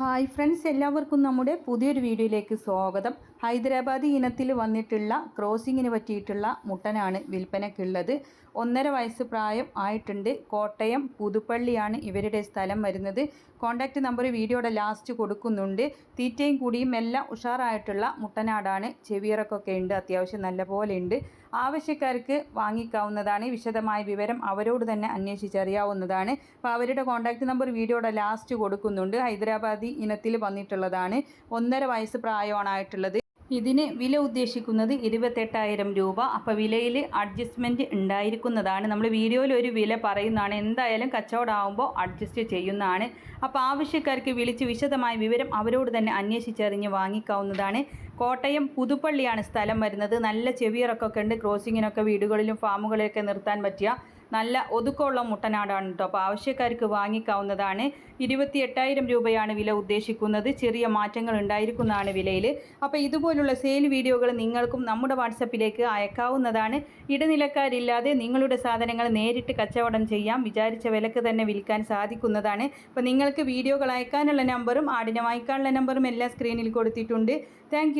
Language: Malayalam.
ഹായ് ഫ്രണ്ട്സ് എല്ലാവർക്കും നമ്മുടെ പുതിയൊരു വീഡിയോയിലേക്ക് സ്വാഗതം. ഹൈദരാബാദ് ഇനത്തിൽ വന്നിട്ടുള്ള ക്രോസിങ്ങിന് പറ്റിയിട്ടുള്ള മുട്ടനാണ് വിൽപ്പനയ്ക്കുള്ളത് ഒന്നര വയസ്സ് പ്രായം ആയിട്ടുണ്ട്. കോട്ടയം പുതുപ്പള്ളിയാണ് ഇവരുടെ സ്ഥലം വരുന്നത്. കോൺടാക്റ്റ് നമ്പർ വീഡിയോയുടെ ലാസ്റ്റ് കൊടുക്കുന്നുണ്ട്. തീറ്റയും കൂടിയും എല്ലാം ഉഷാറായിട്ടുള്ള മുട്ടനാടാണ്. ചെവിയിറക്കൊക്കെ ഉണ്ട്. അത്യാവശ്യം നല്ല പോലെ ഉണ്ട്. ആവശ്യക്കാർക്ക് വാങ്ങിക്കാവുന്നതാണ്. വിശദമായ വിവരം അവരോട് തന്നെ അന്വേഷിച്ചറിയാവുന്നതാണ്. അപ്പോൾ അവരുടെ കോൺടാക്റ്റ് നമ്പർ വീഡിയോയുടെ ലാസ്റ്റ് കൊടുക്കുന്നുണ്ട്. ഹൈദരാബാദി ഇനത്തിൽ വന്നിട്ടുള്ളതാണ്. ഒന്നര വയസ്സ് പ്രായമാണ് ആയിട്ടുള്ളത് ഇതിന് വില ഉദ്ദേശിക്കുന്നത് ഇരുപത്തെട്ടായിരം രൂപ. അപ്പോൾ വിലയിൽ അഡ്ജസ്റ്റ്മെന്റ് ഉണ്ടായിരിക്കുന്നതാണ്. നമ്മൾ വീഡിയോയിൽ ഒരു വില പറയുന്നതാണ്. എന്തായാലും കച്ചവടമാകുമ്പോൾ അഡ്ജസ്റ്റ് ചെയ്യുന്നതാണ്. അപ്പോൾ ആവശ്യക്കാർക്ക് വിളിച്ച് വിശദമായ വിവരം അവരോട് തന്നെ അന്വേഷിച്ചറിഞ്ഞ് വാങ്ങിക്കാവുന്നതാണ്. കോട്ടയം പുതുപ്പള്ളിയാണ് സ്ഥലം വരുന്നത്. നല്ല ചെവിയിറക്കൊക്കെ ഉണ്ട്. ക്രോസിങ്ങിനൊക്കെ വീടുകളിലും ഫാമുകളിലൊക്കെ നിർത്താൻ പറ്റിയ നല്ല ഒതുക്കമുള്ള മുട്ടനാടാണ് കേട്ടോ അപ്പോൾ ആവശ്യക്കാർക്ക് വാങ്ങിക്കാവുന്നതാണ്. ഇരുപത്തി എട്ടായിരം രൂപയാണ് വില ഉദ്ദേശിക്കുന്നത്. ചെറിയ മാറ്റങ്ങൾ ഉണ്ടായിരിക്കുന്നതാണ് വിലയിൽ. അപ്പോൾ ഇതുപോലുള്ള സെയിൽ വീഡിയോകൾ നിങ്ങൾക്കും നമ്മുടെ വാട്സപ്പിലേക്ക് അയക്കാവുന്നതാണ്. ഇടനിലക്കാരില്ലാതെ നിങ്ങളുടെ സാധനങ്ങൾ നേരിട്ട് കച്ചവടം ചെയ്യാം. വിചാരിച്ച വിലക്ക് തന്നെ വിൽക്കാൻ സാധിക്കുന്നതാണ്. അപ്പോൾ നിങ്ങൾക്ക് വീഡിയോകൾ അയക്കാനുള്ള നമ്പറും ആടിനെ വായിക്കാനുള്ള നമ്പറും എല്ലാം സ്ക്രീനിൽ കൊടുത്തിട്ടുണ്ട്. താങ്ക്